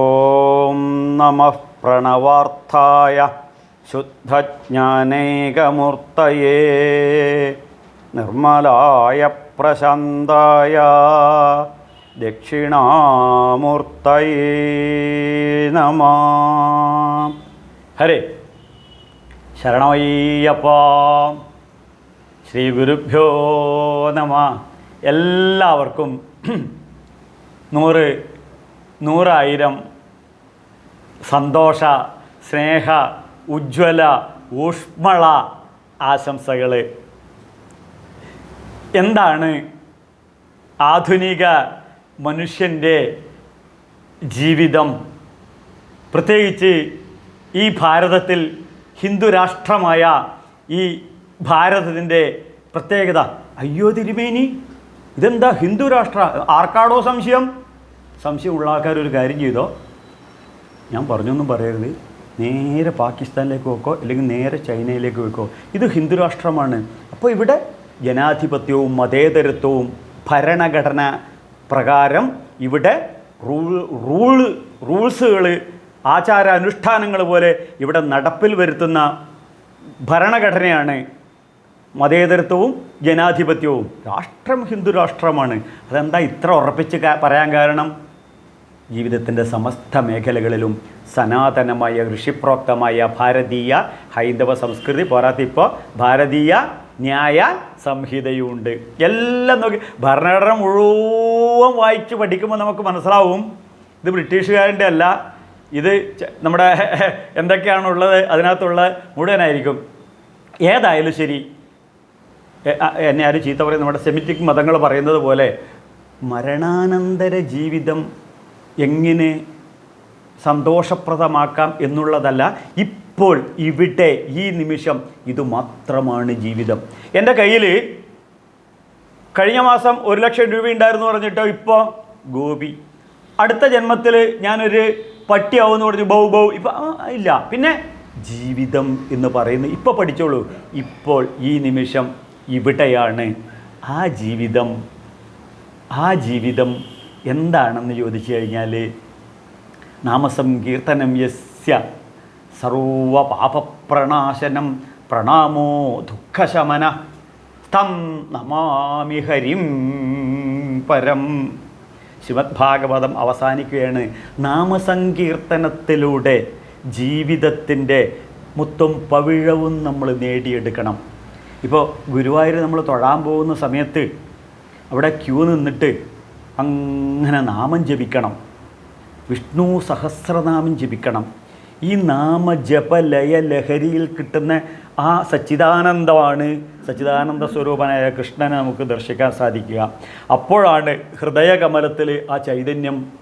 ഓം നമ പ്രണവാർത്ഥായ ശുദ്ധജ്ഞാനേകമൂർത്തയേ നിർമ്മലായ പ്രശാന്തായ ദക്ഷിണാമൂർത്തയേ നമ. ഹരേ. ശരണമയ്യപ്പ. ശ്രീ ഗുരുഭ്യോ നമ. എല്ലാവർക്കും നൂറ് നൂറായിരം സന്തോഷ സ്നേഹ ഉജ്ജ്വല ഊഷ്മള ആശംസകൾ എന്താണ് ആധുനിക മനുഷ്യന്റെ ജീവിതം? പ്രത്യേകിച്ച് ഈ ഭാരതത്തിൽ ഹിന്ദു രാഷ്ട്രമായ ഈ ഭാരതത്തിന്റെ പ്രത്യേകത. അയ്യോ തിരുമേനി ഇതെന്താ ഹിന്ദു രാഷ്ട്ര ആർക്കാടോ സംശയം? സംശയമുള്ള ആൾക്കാർ ഒരു കാര്യം ചെയ്തോ? ഞാൻ പറഞ്ഞൊന്നും പറയരുത്. നേരെ പാകിസ്ഥാനിലേക്ക് വെക്കോ അല്ലെങ്കിൽ നേരെ ചൈനയിലേക്ക് വെക്കോ ഇത് ഹിന്ദു രാഷ്ട്രമാണ് അപ്പോൾ ഇവിടെ ജനാധിപത്യവും മതേതരത്വവും ഭരണഘടന പ്രകാരം ഇവിടെ റൂൾ റൂൾ റൂൾസുകൾ ആചാര അനുഷ്ഠാനങ്ങൾ പോലെ ഇവിടെ നടപ്പിൽ വരുത്തുന്ന ഭരണഘടനയാണ് മതേതരത്വവും ജനാധിപത്യവും. രാഷ്ട്രം ഹിന്ദു രാഷ്ട്രമാണ് അതെന്താ ഇത്ര ഉറപ്പിച്ച് പറയാൻ കാരണം? ജീവിതത്തിന്റെ സമസ്ത മേഖലകളിലും സനാതനമായ ഋഷിപ്രോക്തമായ ഭാരതീയ ഹൈന്ദവ സംസ്കൃതി പോരാത്തിപ്പോൾ ഭാരതീയ ന്യായ സംഹിതയുണ്ട്. എല്ലാം നോക്കി. ഭരണഘടന മുഴുവൻ വായിച്ച് പഠിക്കുമ്പോൾ നമുക്ക് മനസ്സിലാവും. ഇത് ബ്രിട്ടീഷുകാരന്റെ അല്ല. ഇത് നമ്മുടെ എന്തൊക്കെയാണുള്ളത്? അതിനകത്തുള്ള മുഴുവനായിരിക്കും. ഏതായാലും ശരി. എന്നെ ആരും ചീത്ത പറയും നമ്മുടെ സെമിറ്റിക് മതങ്ങൾ പറയുന്നത് പോലെ മരണാനന്തര ജീവിതം എങ്ങനെ സന്തോഷപ്രദമാക്കാം എന്നുള്ളതല്ല ഇപ്പോൾ ഇവിടെ ഈ നിമിഷം ഇത് മാത്രമാണ് ജീവിതം. എന്റെ കയ്യിൽ കഴിഞ്ഞ മാസം ഒരു ലക്ഷം രൂപ ഉണ്ടായിരുന്നു പറഞ്ഞിട്ടോ ഇപ്പോൾ? ഗോപി. അടുത്ത ജന്മത്തിൽ ഞാനൊരു പട്ടിയാവുമെന്ന് പറഞ്ഞു ബൗ ബൗ. ഇപ്പം ഇല്ല. പിന്നെ ജീവിതം എന്ന് പറയുന്നത് ഇപ്പോൾ പഠിച്ചോളൂ. ഇപ്പോൾ ഈ നിമിഷം ഇവിടെയാണ് ആ ജീവിതം. ആ ജീവിതം എന്താണെന്ന് ചോദിച്ചു കഴിഞ്ഞാൽ നാമസങ്കീർത്തനം യസ്യ സർവപാപപ്രണാശനം പ്രണാമോ ദുഃഖശമന തം നമാമി ഹരിം പരം. ശിവദ്ഭാഗവതം ഭാഗവതം അവസാനിക്കുകയാണ്. നാമസങ്കീർത്തനത്തിലൂടെ ജീവിതത്തിന്റെ മുത്തും പവിഴവും നമ്മൾ നേടിയെടുക്കണം. ഇപ്പോൾ ഗുരുവായൂർ നമ്മൾ തൊഴാൻ പോകുന്ന സമയത്ത് അവിടെ ക്യൂ നിന്നിട്ട് അങ്ങനെ നാമം ജപിക്കണം. വിഷ്ണു സഹസ്രനാമം ജപിക്കണം. ഈ നാമജപലയ ലഹരിയിൽ കിട്ടുന്ന ആ സച്ചിദാനന്ദമാണ്. സച്ചിദാനന്ദ സ്വരൂപനായ കൃഷ്ണനെ നമുക്ക് ദർശിക്കാൻ സാധിക്കുക. അപ്പോഴാണ് ഹൃദയകമലത്തിൽ ആ ചൈതന്യം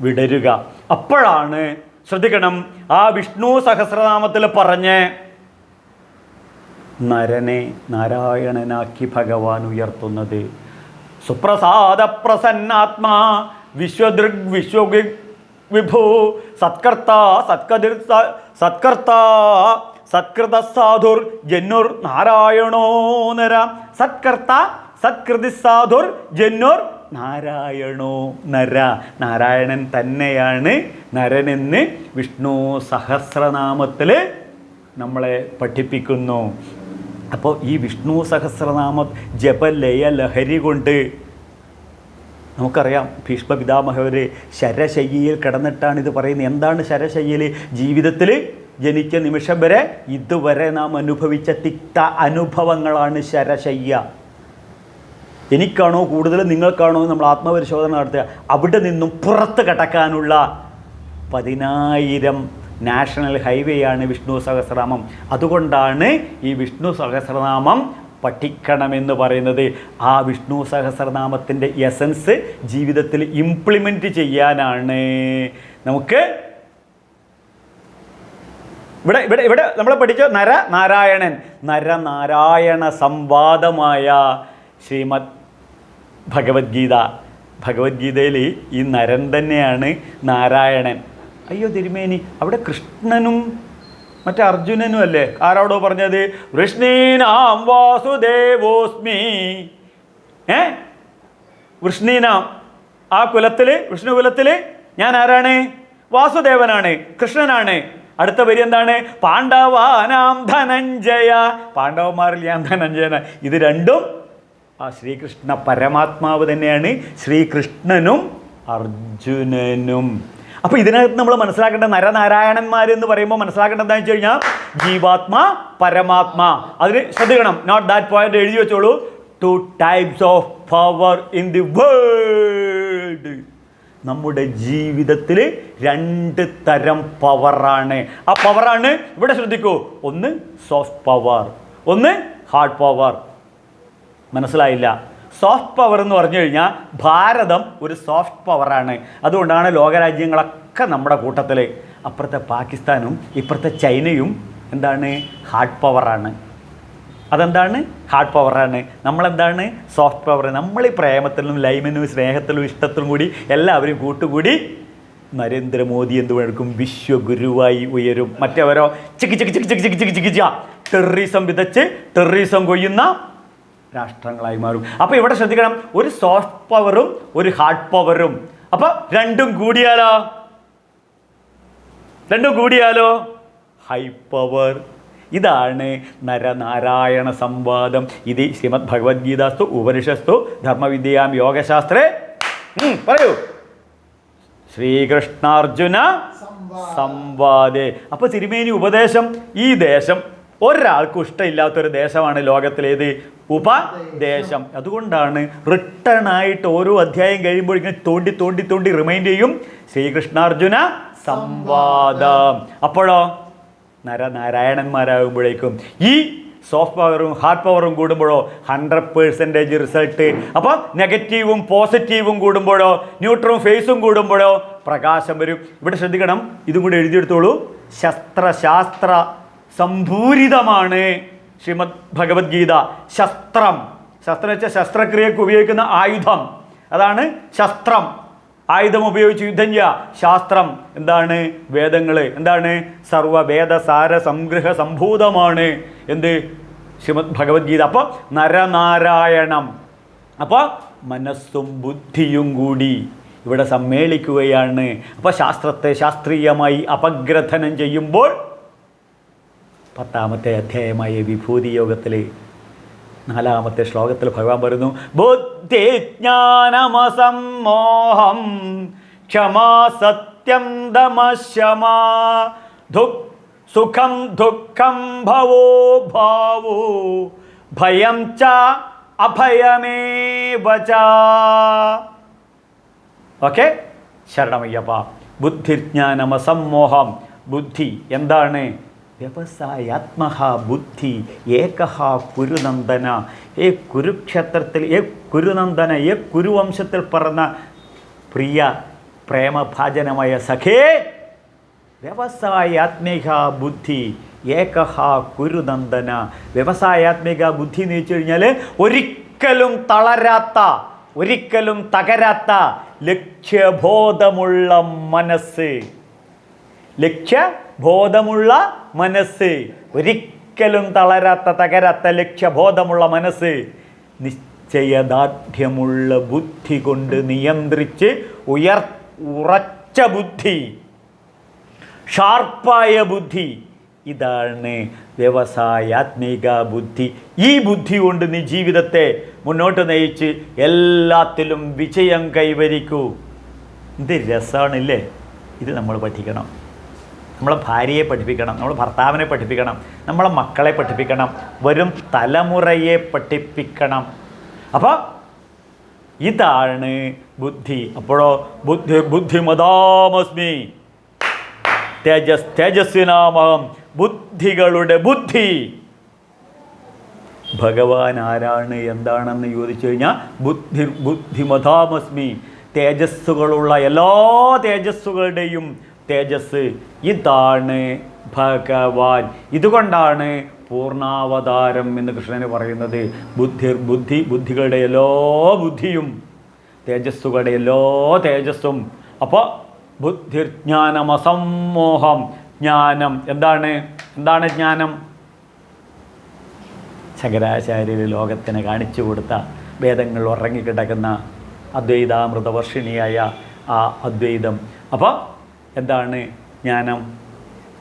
വിടരുക. അപ്പോഴാണ് ശ്രദ്ധിക്കണം ആ വിഷ്ണു സഹസ്രനാമത്തിൽ പറഞ്ഞ് നരനെ നാരായണനാക്കി ഭഗവാൻ ഉയർത്തുന്നത്. സുപ്രസാദ പ്രസന്നാത്മാ വിശ്വദൃഗ് വിശ്വഗി വിഭു സത്കർത്ത സത്കതിർ സത്കർത്ത സത്കൃത സാധുർ ജന്നുർ നാരായണോ നര സത്കർത്ത സത്കൃതി സാധുർ ജന്നുർ നാരായണോ നര. നാരായണൻ തന്നെയാണ് നരനെന്ന് വിഷ്ണു സഹസ്രനാമത്തിൽ നമ്മളെ പഠിപ്പിക്കുന്നു. അപ്പോൾ ഈ വിഷ്ണു സഹസ്രനാമ ജപലയ ലഹരി കൊണ്ട് നമുക്കറിയാം ഭീഷ്മ പിതാമഹർ ശരശയ്യയിൽ കിടന്നിട്ടാണ് ഇത് പറയുന്നത്. എന്താണ് ശരശയ്യയിൽ ജീവിതത്തിൽ ജനിച്ച നിമിഷം വരെ ഇതുവരെ നാം അനുഭവിച്ച തിക്ത അനുഭവങ്ങളാണ് ശരശയ്യ. എനിക്കാണോ കൂടുതൽ നിങ്ങൾക്കാണോ നമ്മൾ ആത്മപരിശോധന നടത്തുക. അവിടെ നിന്നും പുറത്ത് കടക്കാനുള്ള പതിനായിരം നാഷണൽ ഹൈവേ ആണ് വിഷ്ണു സഹസ്രനാമം. അതുകൊണ്ടാണ് ഈ വിഷ്ണു സഹസ്രനാമം പഠിക്കണമെന്ന് പറയുന്നത്. ആ വിഷ്ണു സഹസ്രനാമത്തിന്റെ എസൻസ് ജീവിതത്തിൽ ഇംപ്ലിമെന്റ് ചെയ്യാനാണ്. നമുക്ക് ഇവിടെ ഇവിടെ ഇവിടെ നമ്മൾ പഠിച്ച? നര നാരായണൻ. നര നാരായണ സംവാദമായ ശ്രീമദ് ഭഗവത്ഗീത. ഭഗവത്ഗീതയിൽ ഈ നരൻ തന്നെയാണ് നാരായണൻ. അയ്യോ തിരുമേനി അവിടെ കൃഷ്ണനും മറ്റേ അർജുനനും അല്ലേ? ആരോടോ പറഞ്ഞത്? വൃഷ്ണീനാം വാസുദേവോസ്മി. ഏ? വൃഷ്ണീനാം. ആ കുലത്തിൽ വിഷ്ണു കുലത്തിൽ ഞാൻ ആരാണ്? വാസുദേവനാണ് കൃഷ്ണനാണ്. അടുത്ത വരി എന്താണ്? പാണ്ഡവാനാം ധനഞ്ജയ. പാണ്ഡവന്മാരിൽ ഞാൻ ധനഞ്ജയന. ഇത് രണ്ടും ആ ശ്രീകൃഷ്ണ പരമാത്മാവ് തന്നെയാണ്. ശ്രീകൃഷ്ണനും അർജുനനും. അപ്പോൾ ഇതിനകത്ത് നമ്മൾ മനസ്സിലാക്കേണ്ട നരനാരായണന്മാർ എന്ന് പറയുമ്പോൾ മനസ്സിലാക്കേണ്ടത് എന്താണെന്ന് വെച്ച് കഴിഞ്ഞാൽ ജീവാത്മ പരമാത്മ. അതിന് ശ്രദ്ധിക്കണം. നോട്ട് ദാറ്റ് പോയിന്റ് എഴുതി വെച്ചോളൂ. Two types of power in the world നമ്മുടെ ജീവിതത്തിൽ രണ്ട് തരം പവറാണ് ആ പവറാണ് ഇവിടെ ശ്രദ്ധിക്കൂ. ഒന്ന് സോഫ്റ്റ് പവർ ഒന്ന് ഹാർഡ് പവർ മനസ്സിലായില്ല? സോഫ്റ്റ് പവർ എന്ന് പറഞ്ഞു കഴിഞ്ഞാൽ ഭാരതം ഒരു സോഫ്റ്റ് പവറാണ് അതുകൊണ്ടാണ് ലോകരാജ്യങ്ങളൊക്കെ നമ്മുടെ കൂട്ടത്തിൽ അപ്പുറത്തെ പാകിസ്ഥാനും ഇപ്പുറത്തെ ചൈനയും എന്താണ് ഹാർഡ് പവറാണ് അതെന്താണ് ഹാർഡ് പവറാണ് നമ്മളെന്താണ് സോഫ്റ്റ് പവർ നമ്മൾ ഈ പ്രേമത്തിലും ലൈമിനും സ്നേഹത്തിലും ഇഷ്ടത്തിലും കൂടി എല്ലാവരും കൂട്ടുകൂടി നരേന്ദ്രമോദി എന്ത് എടുക്കും വിശ്വഗുരുവായി ഉയരും മറ്റവരോ ചിക്ക് ചിക്ക് ചിക്ക് ചിക്ക് ചിക്ക് ചിക്ക് ചിക്ക് ടെററിസം വിതച്ച് ടെററിസം കൊയ്യുന്ന രാഷ്ട്രങ്ങളായി മാറും. അപ്പോൾ ഇവിടെ ശ്രദ്ധിക്കണം ഒരു സോഫ്റ്റ് പവറും ഒരു ഹാർഡ് പവറും അപ്പോൾ രണ്ടും കൂടിയാലോ? രണ്ടും കൂടിയാലോ? ഹൈ പവർ ഇതാണ് നരനാരായണ സംവാദം. ഇത് ശ്രീമദ് ഭഗവത്ഗീതാസ്തു ഉപനിഷസ്തു ധർമ്മവിദ്യാം യോഗശാസ്ത്രേ. പറയൂ. ശ്രീകൃഷ്ണാർജുന സംവാദേ. അപ്പോൾ തിരുമേനി ഉപദേശം ഈ ദേശം ഒരാൾക്കും ഇഷ്ടമില്ലാത്തൊരു ദേശമാണ് ലോകത്തിലേത്. ഉപദേശം. അതുകൊണ്ടാണ് റിട്ടേൺ ആയിട്ട് ഓരോ അധ്യായം കഴിയുമ്പോൾ ഇങ്ങനെ തോണ്ടി തോണ്ടി തോണ്ടി റിമൈൻഡ് ചെയ്യും. ശ്രീകൃഷ്ണാർജുന സംവാദം. അപ്പോഴോ? നരനാരായണന്മാരാകുമ്പോഴേക്കും. ഈ സോഫ്റ്റ് പവറും ഹാർഡ് പവറും കൂടുമ്പോഴോ? ഹൺഡ്രഡ് പേഴ്സന്റേജ് റിസൾട്ട് അപ്പോൾ നെഗറ്റീവും പോസിറ്റീവും കൂടുമ്പോഴോ? ന്യൂട്രും ഫേസും കൂടുമ്പോഴോ? പ്രകാശം വരും. ഇവിടെ ശ്രദ്ധിക്കണം. ഇതും കൂടി എഴുതിയെടുത്തോളൂ. ശസ്ത്രശാസ്ത്ര സംഭൂരിതമാണ് ശ്രീമദ് ഭഗവത്ഗീത ശസ്ത്രം ശസ്ത്രം വെച്ചാൽ ശസ്ത്രക്രിയക്ക് ഉപയോഗിക്കുന്ന ആയുധം. അതാണ് ശസ്ത്രം. ആയുധം ഉപയോഗിച്ച് യുദ്ധം ചെയ്യുക ശാസ്ത്രം എന്താണ്? വേദങ്ങൾ എന്താണ്? സർവവേദസാര സംഗ്രഹ സംഭൂതമാണ്. എന്ത്? ശ്രീമദ് ഭഗവത്ഗീത അപ്പോൾ നരനാരായണം. അപ്പോൾ മനസ്സും ബുദ്ധിയും കൂടി ഇവിടെ സമ്മേളിക്കുകയാണ്. അപ്പോൾ ശാസ്ത്രത്തെ ശാസ്ത്രീയമായി അപഗ്രഥനം ചെയ്യുമ്പോൾ പത്താമത്തെ അധ്യായമായ വിഭൂതി യോഗത്തിൽ നാലാമത്തെ ശ്ലോകത്തിൽ ഭഗവാൻ പറയുന്നു ബുദ്ധിജ്ഞാനമസമ്മോഹം ക്ഷമാ സത്യം ദമശമാ ദുഃ സുഖം ദുഃഖം ഭവോ ഭാവോ ഭയം ച അഭയമേ വച ഓക്കെ? ശരണമയ്യപ്പ. ബുദ്ധിജ്ഞാനമസമ്മോഹം. ബുദ്ധി എന്താണ്? വ്യവസായാത്മഹ ബുദ്ധി ഏകഹ കുരുനന്ദന. ഏ കുരുക്ഷേത്രത്തിൽ ഏ കുരുനന്ദന ഏ കുരുവംശത്തിൽ പറഞ്ഞ പ്രിയ പ്രേമഭാജനമായ സഖേ വ്യവസായാത്മിക ബുദ്ധി ഏകഹ കുരുനന്ദന. വ്യവസായാത്മിക ബുദ്ധി എന്ന് വെച്ച് കഴിഞ്ഞാൽ ഒരിക്കലും തളരാത്ത ഒരിക്കലും തകരാത്ത ലക്ഷ്യബോധമുള്ള മനസ്സ്. ലക്ഷ്യബോധമുള്ള മനസ്സ്. ഒരിക്കലും തളരാത്ത തകരാത്ത ലക്ഷ്യബോധമുള്ള മനസ്സ്. നിശ്ചയദാർഢ്യമുള്ള ബുദ്ധി കൊണ്ട് നിയന്ത്രിച്ച് ഉയർ ഉറച്ച ബുദ്ധി. ഷാർപ്പായ ബുദ്ധി. ഇതാണ് വ്യവസായാത്മിക ബുദ്ധി. ഈ ബുദ്ധി കൊണ്ട് നീ ജീവിതത്തെ മുന്നോട്ട് നയിച്ച് എല്ലാത്തിലും വിജയം കൈവരിക്കൂ. ഇത് രസമാണില്ലേ? ഇത് നമ്മൾ പഠിക്കണം. നമ്മളെ ഭാര്യയെ പഠിപ്പിക്കണം നമ്മൾ ഭർത്താവിനെ പഠിപ്പിക്കണം നമ്മളെ മക്കളെ പഠിപ്പിക്കണം വരും തലമുറയെ പഠിപ്പിക്കണം. അപ്പോൾ ഇതാണ് ബുദ്ധി. അപ്പോഴോ ബുദ്ധി ബുദ്ധിമതാമസ്മി. തേജസ് തേജസ്വിനാമം ബുദ്ധികളുടെ ബുദ്ധി. ഭഗവാൻ ആരാണ് എന്താണെന്ന് ചോദിച്ചു കഴിഞ്ഞാൽ ബുദ്ധി ബുദ്ധിമതാമസ്മി. തേജസ്സുകളുള്ള എല്ലാ തേജസ്സുകളുടെയും തേജസ്. ഇതാണ് ഭഗവാൻ. ഇതുകൊണ്ടാണ് പൂർണാവതാരം എന്ന് കൃഷ്ണന് പറയുന്നത്. ബുദ്ധി ബുദ്ധി ബുദ്ധികളുടെ എല്ലാ ബുദ്ധിയും തേജസ്സുകളുടെ എല്ലാ തേജസ്സും. അപ്പോൾ ബുദ്ധിർജ്ഞാനമസമ്മോഹം ജ്ഞാനം എന്താണ്? എന്താണ് ജ്ഞാനം? ശങ്കരാചാര്യർ ലോകത്തിന് കാണിച്ചു കൊടുത്ത വേദങ്ങൾ ഉറങ്ങിക്കിടക്കുന്ന അദ്വൈതാമൃതവർഷിണിയായ ആ അദ്വൈതം. അപ്പോൾ എന്താണ് ജ്ഞാനം?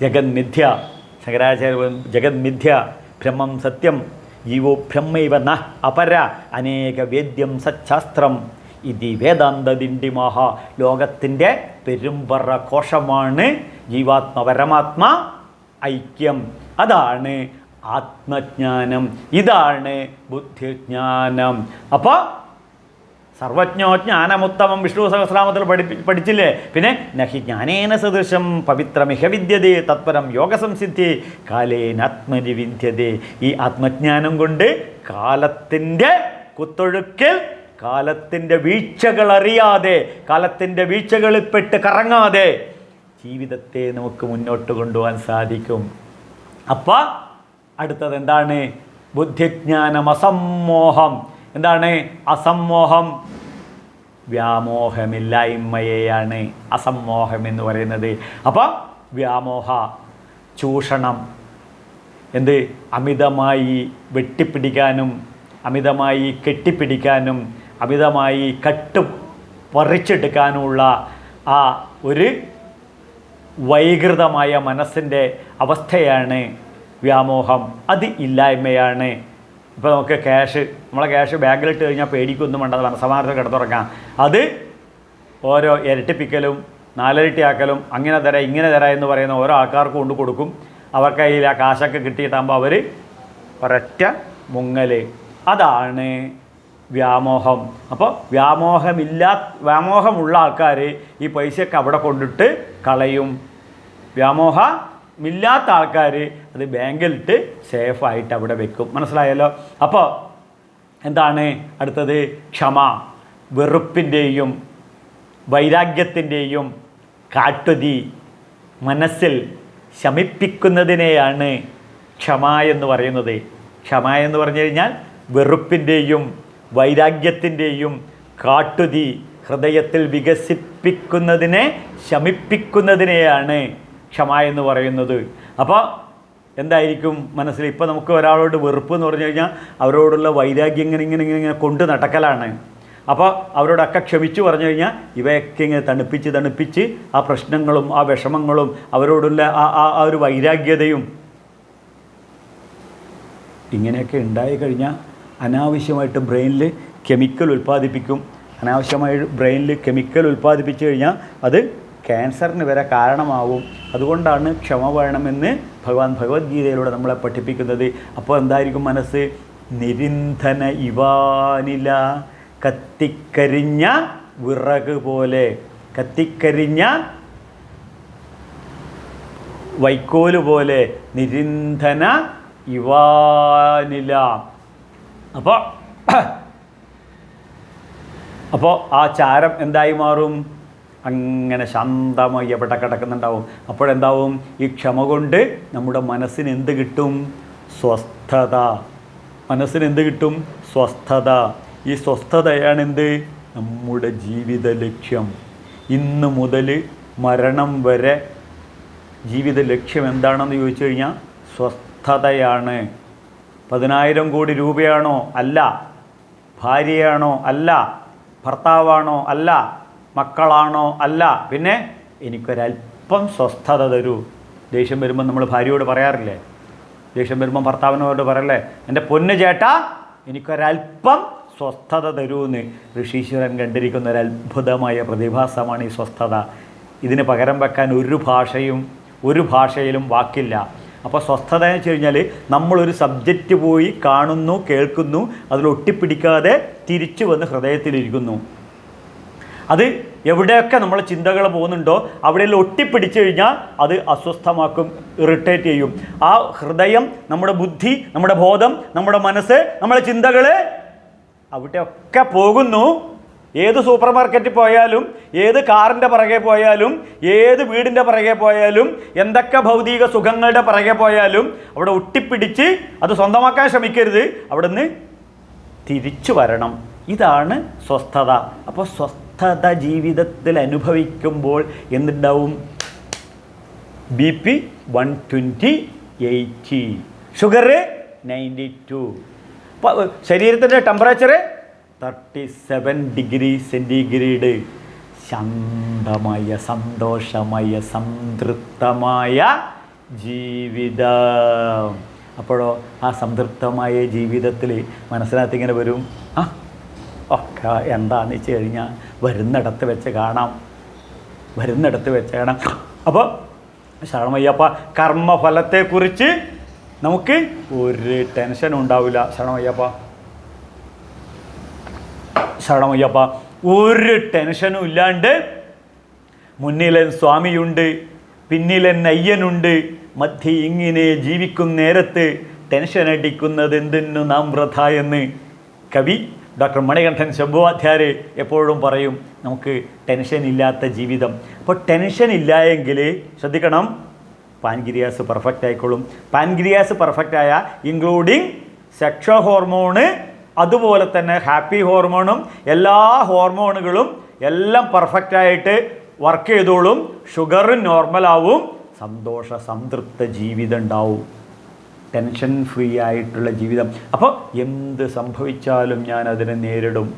ജഗന്മിഥ്യ ശങ്കരാചാര്യ ജഗന്മിഥ്യ ബ്രഹ്മം സത്യം ജീവോ ബ്രഹ്മൈവ ന അപര അനേക വേദ്യം സച്ഛാസ്ത്രം ഇതി വേദാന്തദിണ്ടിമഹ ലോകത്തിന്റെ പെരുമ്പറ കോശമാണ് ജീവാത്മ പരമാത്മ ഐക്യം. അതാണ് ആത്മജ്ഞാനം. ഇതാണ് ബുദ്ധിജ്ഞാനം. അപ്പോൾ സർവജ്ഞോ ജ്ഞാനമുത്തമം വിഷ്ണു സഹസ്രാമത്തിൽ പഠിപ്പി പഠിച്ചില്ലേ? പിന്നെ നഹി ജ്ഞാനേന സദൃശം പവിത്രമിഹ വിദ്യതേ തത്പരം യോഗസംസിദ്ധി കാലേനാത്മനി വിദ്യതേ. ഈ ആത്മജ്ഞാനം കൊണ്ട് കാലത്തിന്റെ കുത്തൊഴുക്കിൽ കാലത്തിന്റെ വീഴ്ചകൾ അറിയാതെ കാലത്തിന്റെ വീഴ്ചകളിൽപ്പെട്ട് കറങ്ങാതെ ജീവിതത്തെ നമുക്ക് മുന്നോട്ട് കൊണ്ടുപോകാൻ സാധിക്കും. അപ്പം അടുത്തത് എന്താണ്? ബുദ്ധിജ്ഞാനം അസമ്മോഹം എന്താണ്? അസമ്മോഹം വ്യാമോഹമില്ലായ്മയെയാണ് അസമ്മോഹം എന്ന് പറയുന്നത്. അപ്പം വ്യാമോഹ ചൂഷണം എന്ത്? അമിതമായി വെട്ടിപ്പിടിക്കാനും അമിതമായി കെട്ടിപ്പിടിക്കാനും അമിതമായി കട്ട് പറിച്ചെടുക്കാനുമുള്ള ആ ഒരു വൈകൃതമായ മനസ്സിന്റെ അവസ്ഥയാണ് വ്യാമോഹം. അത് ഇല്ലായ്മയാണ്. ഇപ്പോൾ നമുക്ക് ക്യാഷ് നമ്മളെ ക്യാഷ് ബാങ്കിലിട്ട് കഴിഞ്ഞാൽ പേടിക്കൊന്നും വേണ്ട അത് മനസ്സമാനത്തിൽ കിടത്തുറക്കാം അത് ഓരോ ഇരട്ടിപ്പിക്കലും നാലിരട്ടിയാക്കലും അങ്ങനെ തരാം ഇങ്ങനെ തരാം എന്ന് പറയുന്ന ഓരോ ആൾക്കാർക്കും കൊണ്ട് കൊടുക്കും. അവർക്ക് കയ്യിൽ ആ കാശൊക്കെ കിട്ടിയിട്ടാകുമ്പോൾ അവർ ഒരൊറ്റ മുങ്ങൽ അതാണ് വ്യാമോഹം. അപ്പോൾ വ്യാമോഹമില്ലാ വ്യാമോഹമുള്ള ആൾക്കാർ ഈ പൈസയൊക്കെ അവിടെ കൊണ്ടിട്ട് കളയും. വ്യാമോഹമില്ലാത്ത ആൾക്കാർ അത് ബാങ്കിലിട്ട് സേഫായിട്ട് അവിടെ വെക്കും. മനസ്സിലായല്ലോ? അപ്പോൾ എന്താണ് അടുത്തത്? ക്ഷമ. വെറുപ്പിന്റെയും വൈരാഗ്യത്തിന്റെയും കാട്ടുതി മനസ്സിൽ ശമിപ്പിക്കുന്നതിനെയാണ് ക്ഷമ എന്ന് പറയുന്നത്. ക്ഷമ എന്ന് പറഞ്ഞു കഴിഞ്ഞാൽ വെറുപ്പിന്റെയും വൈരാഗ്യത്തിന്റെയും കാട്ടുതി ഹൃദയത്തിൽ വികസിപ്പിക്കുന്നതിനെ ശമിപ്പിക്കുന്നതിനെയാണ് ക്ഷമ എന്ന് പറയുന്നത്. അപ്പോൾ എന്തായിരിക്കും മനസ്സിൽ? ഇപ്പോൾ നമുക്ക് ഒരാളോട് വെറുപ്പ് എന്ന് പറഞ്ഞു കഴിഞ്ഞാൽ അവരോടുള്ള വൈരാഗ്യം ഇങ്ങനെ ഇങ്ങനെ ഇങ്ങനെ ഇങ്ങനെ കൊണ്ട് നടക്കലാണ്. അപ്പോൾ അവരോടൊക്കെ ക്ഷമിച്ചു പറഞ്ഞു കഴിഞ്ഞാൽ ഇവയൊക്കെ ഇങ്ങനെ തണുപ്പിച്ച് തണുപ്പിച്ച് ആ പ്രശ്നങ്ങളും ആ വിഷമങ്ങളും അവരോടുള്ള ആ ആ ആ ഒരു വൈരാഗ്യതയും ഇങ്ങനെയൊക്കെ ഉണ്ടായി കഴിഞ്ഞാൽ അനാവശ്യമായിട്ട് ബ്രെയിനിൽ കെമിക്കൽ ഉൽപ്പാദിപ്പിക്കും. അനാവശ്യമായി ബ്രെയിനിൽ കെമിക്കൽ ഉൽപ്പാദിപ്പിച്ചു കഴിഞ്ഞാൽ അത് ക്യാൻസറിന് വരെ കാരണമാവും. അതുകൊണ്ടാണ് ക്ഷമ വേണമെന്ന് ഭഗവാൻ ഭഗവത്ഗീതയിലൂടെ നമ്മളെ പഠിപ്പിക്കുന്നത്. അപ്പോൾ എന്തായിരിക്കും മനസ്സ്? നിരിന്ധന ഇവാനില കത്തിക്കരിഞ്ഞ വിറക് പോലെ. കത്തിക്കരിഞ്ഞ വൈക്കോൽ പോലെ. നിരിന്ധന ഇവാനില. അപ്പോൾ അപ്പോൾ ആ ചാരം എന്തായി മാറും? അങ്ങനെ ശാന്തമായി എവിടെ കിടക്കുന്നുണ്ടാവും. അപ്പോഴെന്താവും? ഈ ക്ഷമ കൊണ്ട് നമ്മുടെ മനസ്സിന് എന്ത് കിട്ടും? സ്വസ്ഥത. മനസ്സിന് എന്ത് കിട്ടും? സ്വസ്ഥത. ഈ സ്വസ്ഥതയാണ് എന്ത് നമ്മുടെ ജീവിത ലക്ഷ്യം. ഇന്ന് മുതൽ മരണം വരെ ജീവിത ലക്ഷ്യം എന്താണെന്ന് ചോദിച്ചു കഴിഞ്ഞാൽ സ്വസ്ഥതയാണ്. പതിനായിരം കോടി രൂപയാണോ? അല്ല. ഭാര്യയാണോ? അല്ല. ഭർത്താവാണോ? അല്ല. മക്കളാണോ? അല്ല. പിന്നെ എനിക്കൊരല്പം സ്വസ്ഥത തരൂ. ദേഷ്യം വരുമ്പോൾ നമ്മൾ ഭാര്യയോട് പറയാറില്ലേ? ദേഷ്യം വരുമ്പോൾ ഭർത്താവിനോട് പറയല്ലേ? എന്റെ പൊന്ന് ചേട്ടാ എനിക്കൊരല്പം സ്വസ്ഥത തരൂന്ന്. ഋഷീശ്വരൻ കണ്ടിരിക്കുന്ന ഒരു അത്ഭുതമായ പ്രതിഭാസമാണ് ഈ സ്വസ്ഥത. ഇതിന് പകരം വെക്കാൻ ഒരു ഭാഷയും ഒരു ഭാഷയിലും വാക്കില്ല. അപ്പോൾ സ്വസ്ഥത എന്ന് വെച്ച് കഴിഞ്ഞാൽ നമ്മളൊരു സബ്ജക്റ്റ് പോയി കാണുന്നു കേൾക്കുന്നു അതിൽ ഒട്ടിപ്പിടിക്കാതെ തിരിച്ചു വന്ന് ഹൃദയത്തിലിരിക്കുന്നു. അത് എവിടെയൊക്കെ നമ്മളെ ചിന്തകൾ പോകുന്നുണ്ടോ അവിടെയെല്ലാം ഒട്ടിപ്പിടിച്ചു കഴിഞ്ഞാൽ അത് അസ്വസ്ഥമാക്കും ഇറിറ്റേറ്റ് ചെയ്യും. ആ ഹൃദയം നമ്മുടെ ബുദ്ധി നമ്മുടെ ബോധം നമ്മുടെ മനസ്സ് നമ്മുടെ ചിന്തകൾ അവിടെയൊക്കെ പോകുന്നു. ഏത് സൂപ്പർ മാർക്കറ്റിൽ പോയാലും ഏത് കാറിന്റെ പുറകെ പോയാലും ഏത് വീടിന്റെ പുറകെ പോയാലും എന്തൊക്കെ ഭൗതിക സുഖങ്ങളുടെ പുറകെ പോയാലും അവിടെ ഒട്ടിപ്പിടിച്ച് അത് സ്വന്തമാക്കാൻ ശ്രമിക്കരുത്. അവിടെ നിന്ന് തിരിച്ചു വരണം. ഇതാണ് സ്വസ്ഥത. അപ്പോൾ സ്വസ്ഥത ജീവിതത്തിൽ അനുഭവിക്കുമ്പോൾ എന്തുണ്ടാവും? B P one twenty eighty sugar ninety two ശരീരത്തിന്റെ temperature thirty seven degree centigrade ശാന്തമായ സന്തോഷമായ സംതൃപ്തമായ ജീവിതം. അപ്പോഴോ ആ സംതൃപ്തമായ ജീവിതത്തിൽ മനസ്സിനകത്ത് ഇങ്ങനെ വരും? ഒക്കെ എന്താണെന്ന് വെച്ച് കഴിഞ്ഞാൽ വരുന്നിടത്ത് വെച്ച് കാണാം. വരുന്നിടത്ത് വെച്ച് കാണാം. അപ്പോൾ ശരണമയ്യപ്പ കർമ്മഫലത്തെക്കുറിച്ച് നമുക്ക് ഒരു ടെൻഷനും ഉണ്ടാവില്ല. ശരണമയ്യപ്പ. ശരണമയ്യപ്പ ഒരു ടെൻഷനും ഇല്ലാണ്ട് മുന്നിലെ സ്വാമിയുണ്ട് പിന്നിലെ നയ്യനുണ്ട് മധ്യ ഇങ്ങനെ ജീവിക്കും നേരത്ത് ടെൻഷൻ അടിക്കുന്നത് എന്തിനു നാം വ്രത എന്ന് കവി ഡോക്ടർ മണികണ്ഠൻ ശംഭുവാധ്യാര് എപ്പോഴും പറയും നമുക്ക് ടെൻഷൻ ഇല്ലാത്ത ജീവിതം. അപ്പോൾ ടെൻഷൻ ഇല്ല എങ്കിൽ ശ്രദ്ധിക്കണം പാൻഗ്രിയാസ് പെർഫെക്റ്റ് ആയിക്കോളും പാൻഗ്രിയാസ് പെർഫെക്റ്റ് ആയ ഇൻക്ലൂഡിങ് സെക്ഷ ഹോർമോണ് അതുപോലെ തന്നെ ഹാപ്പി ഹോർമോണും എല്ലാ ഹോർമോണുകളും എല്ലാം പെർഫെക്റ്റ് ആയിട്ട് വർക്ക് ചെയ്തോളും. ഷുഗറും നോർമലാവും സന്തോഷ സംതൃപ്ത ജീവിതം ഉണ്ടാവും. ടെൻഷൻ ഫ്രീ ആയിട്ടുള്ള ജീവിതം. അപ്പോൾ എന്ത് സംഭവിച്ചാലും ഞാൻ അതിനെ നേരിടും.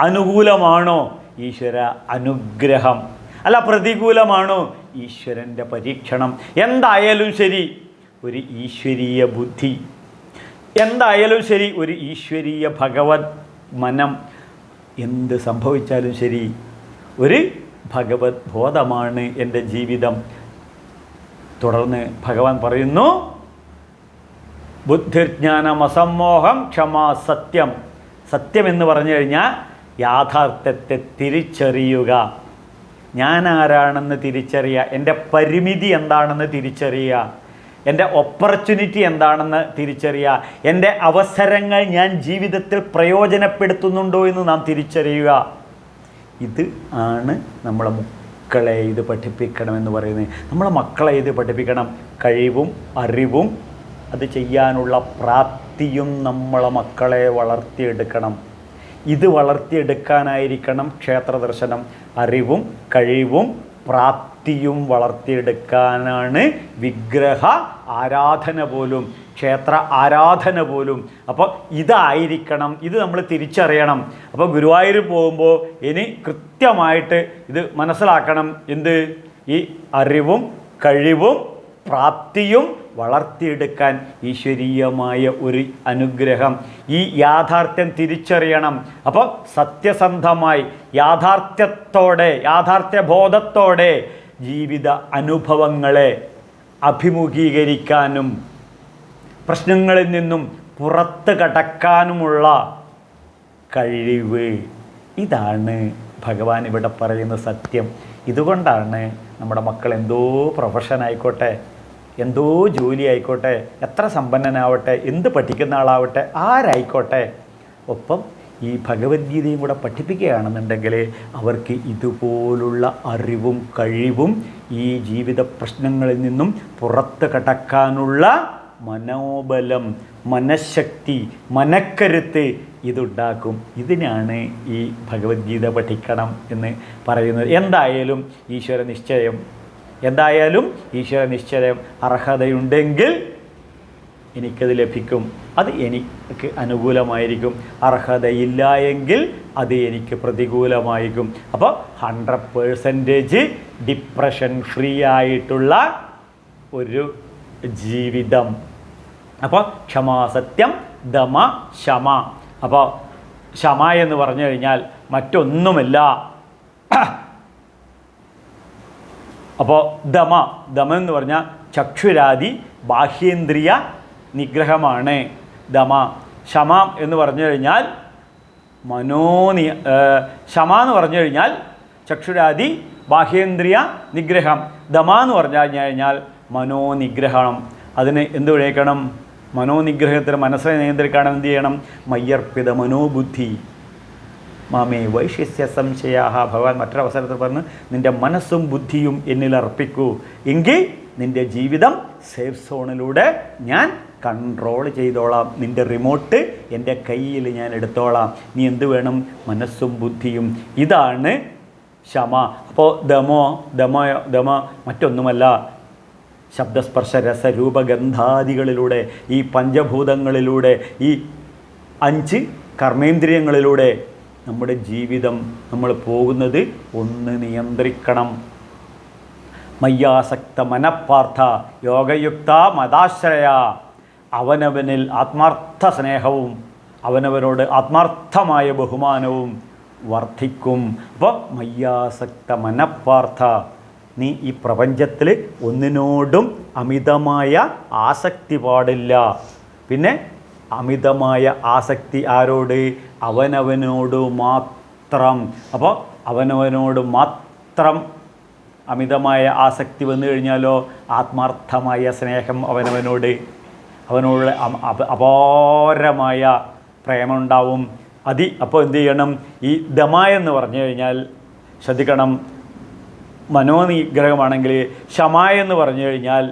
അനുകൂലമാണോ ഈശ്വര അനുഗ്രഹം? അല്ല പ്രതികൂലമാണോ ഈശ്വരന്റെ പരീക്ഷണം? എന്തായാലും ശരി ഒരു ഈശ്വരീയ ബുദ്ധി. എന്തായാലും ശരി ഒരു ഈശ്വരീയ ഭഗവത് മനം എന്ത് സംഭവിച്ചാലും ശരി ഒരു ഭഗവത് ബോധമാണ് എന്റെ ജീവിതം. തുടർന്ന് ഭഗവാൻ പറയുന്നു ബുദ്ധിജ്ഞാനം അസമ്മോഹം ക്ഷമാ സത്യം. സത്യം എന്ന് പറഞ്ഞു കഴിഞ്ഞാൽ യാഥാർത്ഥ്യത്തെ തിരിച്ചറിയുക. ഞാൻ ആരാണെന്ന് തിരിച്ചറിയുക. എന്റെ പരിമിതി എന്താണെന്ന് തിരിച്ചറിയുക. എന്റെ ഓപ്പർച്യൂണിറ്റി എന്താണെന്ന് തിരിച്ചറിയുക. എന്റെ അവസരങ്ങൾ ഞാൻ ജീവിതത്തിൽ പ്രയോജനപ്പെടുത്തുന്നുണ്ടോ എന്ന് നാം തിരിച്ചറിയുക. ഇത് ആണ് നമ്മളെ മക്കളെ ഇത് പഠിപ്പിക്കണമെന്ന് പറയുന്നത്. നമ്മളെ മക്കളെ ഇത് പഠിപ്പിക്കണം. കഴിവും അറിവും അത് ചെയ്യാനുള്ള പ്രാപ്തിയും നമ്മളെ മക്കളെ വളർത്തിയെടുക്കണം. ഇത് വളർത്തിയെടുക്കാനായിരിക്കണം ക്ഷേത്ര ദർശനം. അറിവും കഴിവും പ്രാപ്തിയും വളർത്തിയെടുക്കാനാണ് വിഗ്രഹ ആരാധന പോലും ക്ഷേത്ര ആരാധന പോലും. അപ്പോൾ ഇതായിരിക്കണം ഇത് നമ്മൾ തിരിച്ചറിയണം. അപ്പോൾ ഗുരുവായൂർ പോകുമ്പോൾ ഇനി കൃത്യമായിട്ട് ഇത് മനസ്സിലാക്കണം. എന്ത്? ഈ അറിവും കഴിവും പ്രാപ്തിയും വളർത്തിയെടുക്കാൻ ഈശ്വരീയമായ ഒരു അനുഗ്രഹം ഈ യാഥാർത്ഥ്യം തിരിച്ചറിയണം. അപ്പോൾ സത്യസന്ധമായി യാഥാർത്ഥ്യത്തോടെ യാഥാർത്ഥ്യബോധത്തോടെ ജീവിത അനുഭവങ്ങളെ അഭിമുഖീകരിക്കാനും പ്രശ്നങ്ങളിൽ നിന്നും പുറത്ത് കടക്കാനുമുള്ള കഴിവ്. ഇതാണ് ഭഗവാൻ ഇവിടെ പറയുന്ന സത്യം. ഇതുകൊണ്ടാണ് നമ്മുടെ മക്കൾ എന്തോ പ്രൊഫഷൻ ആയിക്കോട്ടെ. എന്തോ ജോലി ആയിക്കോട്ടെ എത്ര സമ്പന്നനാവട്ടെ എന്ത് പഠിക്കുന്ന ആളാവട്ടെ ആരായിക്കോട്ടെ. ഒപ്പം ഈ ഭഗവത്ഗീതയും കൂടെ പഠിപ്പിക്കുകയാണെന്നുണ്ടെങ്കിൽ അവർക്ക് ഇതുപോലുള്ള അറിവും കഴിവും ഈ ജീവിത പ്രശ്നങ്ങളിൽ നിന്നും പുറത്ത് കടക്കാനുള്ള മനോബലം മനഃശക്തി മനക്കരുത്ത് ഇതുണ്ടാക്കും. ഇതിനാണ് ഈ ഭഗവത്ഗീത പഠിക്കണം എന്ന് പറയുന്നത്. എന്തായാലും ഈശ്വര നിശ്ചയം. എന്തായാലും ഈശ്വര നിശ്ചയം അർഹതയുണ്ടെങ്കിൽ എനിക്കത് ലഭിക്കും. അത് എനിക്ക് അനുകൂലമായിരിക്കും. അർഹതയില്ല എങ്കിൽ അത് എനിക്ക് പ്രതികൂലമായിരിക്കും. അപ്പോൾ ഹൺഡ്രഡ് പേഴ്സന്റേജ് ഡിപ്രഷൻ ഫ്രീ ആയിട്ടുള്ള ഒരു ജീവിതം. അപ്പോൾ ക്ഷമാസത്യം ദമ ശമ. അപ്പോൾ ശമ എന്ന് പറഞ്ഞു കഴിഞ്ഞാൽ മറ്റൊന്നുമല്ല. അപ്പോൾ ദമ ദമ എന്ന് പറഞ്ഞാൽ ചക്ഷുരാദി ബാഹ്യേന്ദ്രിയ നിഗ്രഹമാണ്. ദമ ശമ എന്ന് പറഞ്ഞു കഴിഞ്ഞാൽ മനോനി ഏർ, ശമ എന്ന് പറഞ്ഞു കഴിഞ്ഞാൽ ചക്ഷുരാദി ബാഹ്യേന്ദ്രിയ നിഗ്രഹം. ദമ എന്ന് പറഞ്ഞു കഴിഞ്ഞാൽ മനോനിഗ്രഹണം. അതിന് എന്ത് വിളിക്കണം? മനോനിഗ്രഹത്തിന് മനസ്സിനെ നിയന്ത്രിക്കണം എന്ത് ചെയ്യണം? മയ്യർപ്പിത മനോബുദ്ധി. മാമേ വൈശിഷ്യ സംശയാഹ. ഭഗവാൻ മറ്റൊരവസരത്തിൽ പറഞ്ഞ് നിന്റെ മനസ്സും ബുദ്ധിയും എന്നിൽ അർപ്പിക്കൂ. എങ്കിൽ നിന്റെ ജീവിതം സേഫ് സോണിലൂടെ ഞാൻ കൺട്രോൾ ചെയ്തോളാം. നിന്റെ റിമോട്ട് എന്റെ കയ്യിൽ ഞാൻ എടുത്തോളാം. നീ എന്ത് വേണം? മനസ്സും ബുദ്ധിയും. ഇതാണ് ശമ അപ്പോൾ ദമോ ദമ ദമ മറ്റൊന്നുമല്ല. ശബ്ദസ്പർശ രസരൂപഗന്ധാദികളിലൂടെ ഈ പഞ്ചഭൂതങ്ങളിലൂടെ ഈ അഞ്ച് കർമ്മേന്ദ്രിയങ്ങളിലൂടെ നമ്മുടെ ജീവിതം നമ്മൾ പോകുന്നത് ഒന്ന് നിയന്ത്രിക്കണം. മയ്യാസക്ത മനപ്പാർത്ഥ യോഗയുക്ത മതാശ്രയ. അവനവനിൽ ആത്മാർത്ഥ സ്നേഹവും അവനവനോട് ആത്മാർത്ഥമായ ബഹുമാനവും വർദ്ധിക്കും. അപ്പോൾ മയ്യാസക്ത മനപ്പാർത്ഥ നീ ഈ പ്രപഞ്ചത്തിൽ ഒന്നിനോടും അമിതമായ ആസക്തി പാടില്ല. പിന്നെ അമിതമായ ആസക്തി ആരോട്? അവനവനോട് മാത്രം. അപ്പോൾ അവനവനോട് മാത്രം അമിതമായ ആസക്തി വന്നു കഴിഞ്ഞാലോ? ആത്മാർത്ഥമായ സ്നേഹം അവനവനോട്. അവനോട് അപാരമായ പ്രേമമുണ്ടാവും. അതി അപ്പോൾ എന്ത് ചെയ്യണം? ഈ ദമ എന്ന് പറഞ്ഞു കഴിഞ്ഞാൽ ശ്രദ്ധിക്കണം. മനോനിഗ്രഹമാണെങ്കിൽ ക്ഷമ എന്ന് പറഞ്ഞു കഴിഞ്ഞാൽ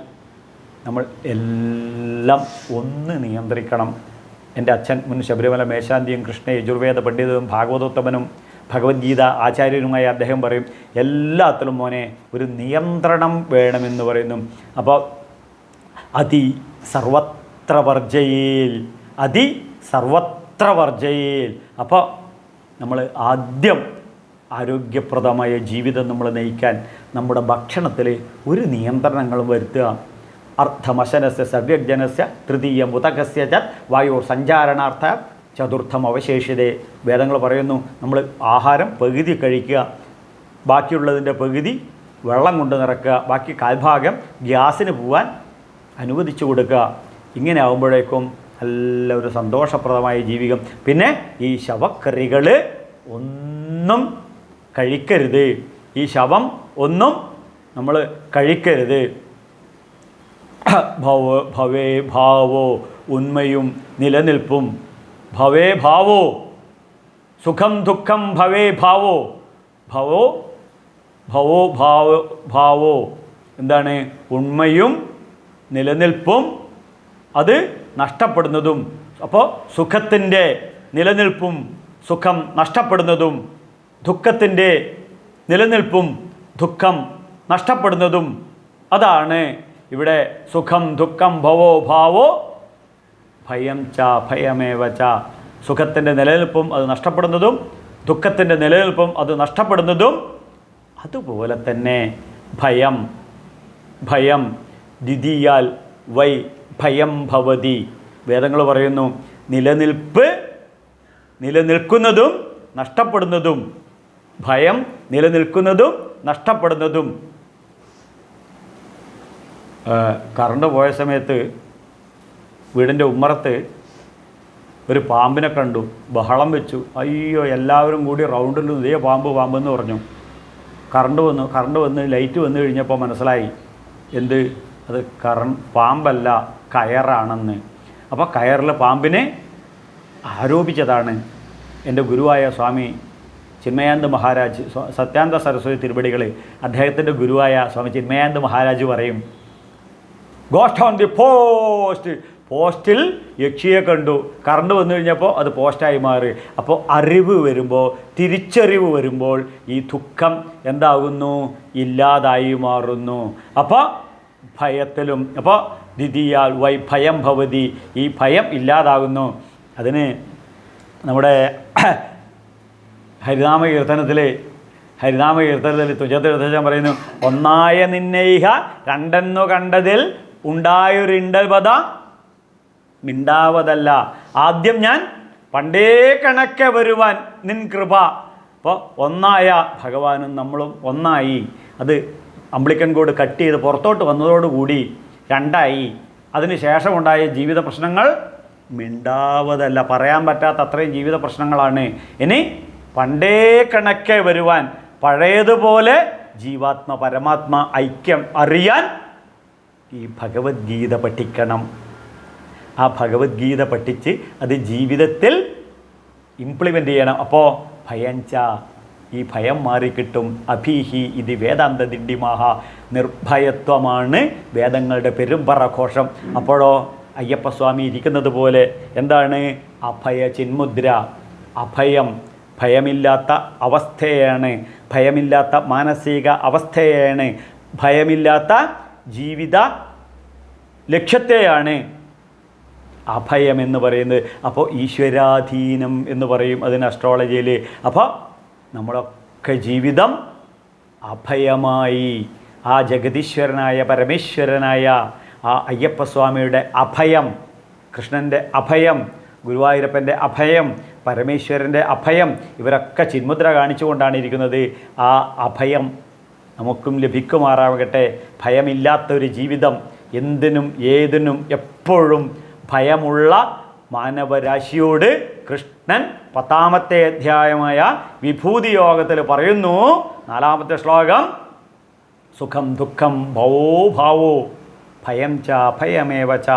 നമ്മൾ എല്ലാം ഒന്ന് നിയന്ത്രിക്കണം. എന്റെ അച്ഛൻ മുൻ ശബരിമല മേശാന്തിയും കൃഷ്ണ യജുർവേദ പണ്ഡിതവും ഭാഗവതോത്തമനും ഭഗവത്ഗീത ആചാര്യനുമായി അദ്ദേഹം പറയും എല്ലാത്തിലും മോനെ ഒരു നിയന്ത്രണം വേണമെന്ന് പറയുന്നു. അപ്പോൾ അതി സർവത്ര വർജയിൽ അതി സർവത്ര വർജയിൽ. അപ്പോൾ നമ്മൾ ആദ്യം ആരോഗ്യപ്രദമായ ജീവിതം നമ്മൾ നയിക്കാൻ നമ്മുടെ ഭക്ഷണത്തിൽ ഒരു നിയന്ത്രണങ്ങളും വരുത്തുക. അർത്ഥമശനസ്യ സവ്യജനസ്യ തൃതീയം ഉതകസ്യ ച വായു സഞ്ചാരണാർത്ഥ ചതുർത്ഥം അവശേഷിതേ. വേദങ്ങൾ പറയുന്നു നമ്മൾ ആഹാരം പകുതി കഴിക്കുക ബാക്കിയുള്ളതിന്റെ പകുതി വെള്ളം കൊണ്ട് നിറക്കുക ബാക്കി കാൽഭാഗം ഗ്യാസിന് പോവാൻ അനുവദിച്ചു കൊടുക്കുക. ഇങ്ങനെ ആകുമ്പോഴേക്കും നല്ല ഒരു സന്തോഷപ്രദമായ ജീവിതം പിന്നെ ഈ ശവക്കറികൾ ഒന്നും കഴിക്കരുത്. ഈ ശവം ഒന്നും നമ്മൾ കഴിക്കരുത്. ഭവ ഭവേ ഭാവോ ഉന്മയും നിലനിൽപ്പും. ഭവേ ഭാവോ സുഖം ദുഃഖം ഭവേ ഭാവോ. ഭവോ ഭവോ ഭാവ ഭാവോ. എന്താണ്? ഉണ്മയും നിലനിൽപ്പും അത് നഷ്ടപ്പെടുന്നതും. അപ്പോൾ സുഖത്തിന്റെ നിലനിൽപ്പും സുഖം നഷ്ടപ്പെടുന്നതും ദുഃഖത്തിന്റെ നിലനിൽപ്പും ദുഃഖം നഷ്ടപ്പെടുന്നതും അതാണ് ഇവിടെ സുഖം ദുഃഖം ഭവോ ഭാവോ ഭയം ച ഭയമേവ ച. സുഖത്തിന്റെ നിലനിൽപ്പും അത് നഷ്ടപ്പെടുന്നതും ദുഃഖത്തിന്റെ നിലനിൽപ്പും അത് നഷ്ടപ്പെടുന്നതും അതുപോലെ തന്നെ ഭയം ഭയം ദ്വിതീയാൽ വൈ ഭയം ഭവതി. വേദങ്ങൾ പറയുന്നു നിലനിൽപ്പ് നിലനിൽക്കുന്നതും നഷ്ടപ്പെടുന്നതും ഭയം നിലനിൽക്കുന്നതും നഷ്ടപ്പെടുന്നതും. കറണ്ട് പോയ സമയത്ത് വീടിന്റെ ഉമ്മറത്ത് ഒരു പാമ്പിനെ കണ്ടു. ബഹളം വെച്ചു. അയ്യോ എല്ലാവരും കൂടി റൗണ്ടിൽ ഇതേ പാമ്പ് പാമ്പെന്ന് പറഞ്ഞു. കറണ്ട് വന്നു. കറണ്ട് വന്ന് ലൈറ്റ് വന്നു കഴിഞ്ഞപ്പോൾ മനസ്സിലായി. എന്ത്? അത് കറ പാമ്പല്ല കയറാണെന്ന്. അപ്പോൾ കയറിൽ പാമ്പിനെ ആരോപിച്ചതാണ്. എന്റെ ഗുരുവായ സ്വാമി ചിന്മയാനന്ദ മഹാരാജ് സത്യാനന്ദ സരസ്വതി തിരുപടികൾ അദ്ദേഹത്തിന്റെ ഗുരുവായ സ്വാമി ചിന്മയാനന്ദ മഹാരാജ് പറയും. ഗോസ്റ്റ് ഓൺ ദി പോസ്റ്റ് പോസ്റ്റിൽ യക്ഷിയെ കണ്ടു. കറണ്ട് വന്നു കഴിഞ്ഞപ്പോൾ അത് പോസ്റ്റായി മാറി. അപ്പോൾ അറിവ് വരുമ്പോൾ തിരിച്ചറിവ് വരുമ്പോൾ ഈ ദുഃഖം എന്താകുന്നു? ഇല്ലാതായി മാറുന്നു. അപ്പോൾ ഭയത്തിലും അപ്പോൾ ദ്വിതീയാൽ വൈ ഭയം ഭവതി ഈ ഭയം ഇല്ലാതാകുന്നു. അതിന് നമ്മുടെ ഹരിനാമ കീർത്തനത്തിൽ ഹരിനാമ കീർത്തനത്തിൽ തുജതീർത്ഥം പറയുന്നു ഒന്നായ നിന്നൈഹ രണ്ടെന്നു കണ്ടതിൽ ഉണ്ടായൊരിണ്ടപത മിണ്ടാവതല്ല. ആദ്യം ഞാൻ പണ്ടേ കണക്കെ വരുവാൻ നിൻ കൃപ. അപ്പോൾ ഒന്നായ ഭഗവാനും നമ്മളും ഒന്നായി. അത് അമ്പിളിക്കൻ കോഡ് കട്ട് ചെയ്ത് പുറത്തോട്ട് വന്നതോടുകൂടി രണ്ടായി. അതിന് ശേഷമുണ്ടായ ജീവിത പ്രശ്നങ്ങൾ മിണ്ടാവതല്ല. പറയാൻ പറ്റാത്ത അത്രയും ജീവിത പ്രശ്നങ്ങളാണ്. ഇനി പണ്ടേ കണക്കെ വരുവാൻ പഴയതുപോലെ ജീവാത്മ പരമാത്മ ഐക്യം അറിയാൻ ഈ ഭഗവത്ഗീത പഠിക്കണം. ആ ഭഗവത്ഗീത പഠിച്ച് അത് ജീവിതത്തിൽ ഇംപ്ലിമെന്റ് ചെയ്യണം. അപ്പോൾ ഭയഞ്ച ഈ ഭയം മാറിക്കിട്ടും. അഭീഹി ഇത് വേദാന്ത ദിണ്ടിമാഹ നിർഭയത്വമാണ് വേദങ്ങളുടെ പെരുമ്പറഘോഷം അപ്പോഴോ അയ്യപ്പസ്വാമി ഇരിക്കുന്നത് പോലെ എന്താണ്? അഭയ ചിന്മുദ്ര അഭയം ഭയമില്ലാത്ത അവസ്ഥയാണ്. ഭയമില്ലാത്ത മാനസിക അവസ്ഥയാണ്. ഭയമില്ലാത്ത ജീവിത ലക്ഷ്യത്തെയാണ് അഭയം എന്ന് പറയുന്നത്. അപ്പോൾ ഈശ്വരാധീനം എന്ന് പറയും അതിന് അസ്ട്രോളജിയിൽ അപ്പോൾ നമ്മളൊക്കെ ജീവിതം അഭയമായി. ആ ജഗതീശ്വരനായ പരമേശ്വരനായ ആ അയ്യപ്പസ്വാമിയുടെ അഭയം കൃഷ്ണന്റെ അഭയം ഗുരുവായൂരപ്പന്റെ അഭയം പരമേശ്വരന്റെ അഭയം ഇവരൊക്കെ ചിന്മുദ്ര കാണിച്ചുകൊണ്ടാണ് ഇരിക്കുന്നത്. ആ അഭയം നമുക്കും ലഭിക്കുമാറാകട്ടെ ഭയമില്ലാത്ത ഒരു ജീവിതം എന്തിനും ഏതിനും എപ്പോഴും ഭയമുള്ള മാനവരാശിയോട് കൃഷ്ണൻ പത്താമത്തെ അധ്യായമായ വിഭൂതി യോഗത്തിൽ പറയുന്നു. നാലാമത്തെ ശ്ലോകം. സുഖം ദുഃഖം ഭവോ ഭാവോ ഭയം ച ഭയമേവ ച.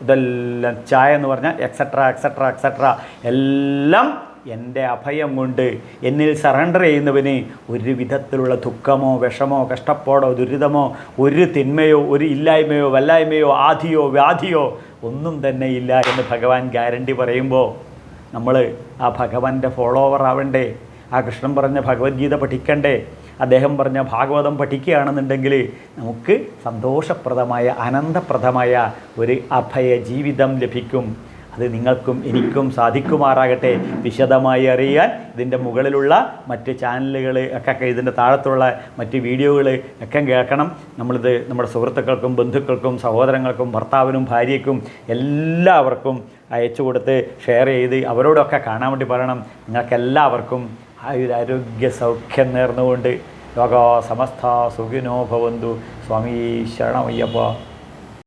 ഇതെല്ലാം ചായ എന്ന് പറഞ്ഞാൽ എക്സെട്ര എക്സെട്ര എക്സെട്ര എല്ലാം എന്റെ അഭയം കൊണ്ട് എന്നിൽ സറണ്ടർ ചെയ്യുന്നവന് ഒരു വിധത്തിലുള്ള ദുഃഖമോ വിഷമോ കഷ്ടപ്പാടോ ദുരിതമോ ഒരു തിന്മയോ ഒരു ഇല്ലായ്മയോ വല്ലായ്മയോ ആധിയോ വ്യാധിയോ ഒന്നും തന്നെ ഇല്ല എന്ന് ഭഗവാൻ ഗ്യാരണ്ടി പറയുമ്പോൾ നമ്മൾ ആ ഭഗവാന്റെ ഫോളോവർ ആവണ്ടേ? ആ കൃഷ്ണൻ പറഞ്ഞ ഭഗവത്ഗീത പഠിക്കണ്ടേ? അദ്ദേഹം പറഞ്ഞ ഭാഗവതം പഠിക്കുകയാണെന്നുണ്ടെങ്കിൽ നമുക്ക് സന്തോഷപ്രദമായ അനന്തപ്രദമായ ഒരു അഭയ ജീവിതം ലഭിക്കും. അത് നിങ്ങൾക്കും എനിക്കും സാധിക്കുമാറാകട്ടെ വിശദമായി അറിയാൻ ഇതിന്റെ മുകളിലുള്ള മറ്റ് ചാനലുകൾ ഒക്കെ ഇതിന്റെ താഴത്തുള്ള മറ്റ് വീഡിയോകൾ ഒക്കെ കേൾക്കണം. നമ്മളിത് നമ്മുടെ സുഹൃത്തുക്കൾക്കും ബന്ധുക്കൾക്കും സഹോദരങ്ങൾക്കും ഭർത്താവിനും ഭാര്യയ്ക്കും എല്ലാവർക്കും അയച്ചു കൊടുത്ത് ഷെയർ ചെയ്ത് അവരോടൊക്കെ കാണാൻ വേണ്ടി പറയണം. നിങ്ങൾക്കെല്ലാവർക്കും ആയുരാരോഗ്യ സൗഖ്യം നേർന്നുകൊണ്ട് ലോക സമസ്ത സുഖിനോ ഭവന്തു. സ്വാമി ശരണമയ്യപ്പ.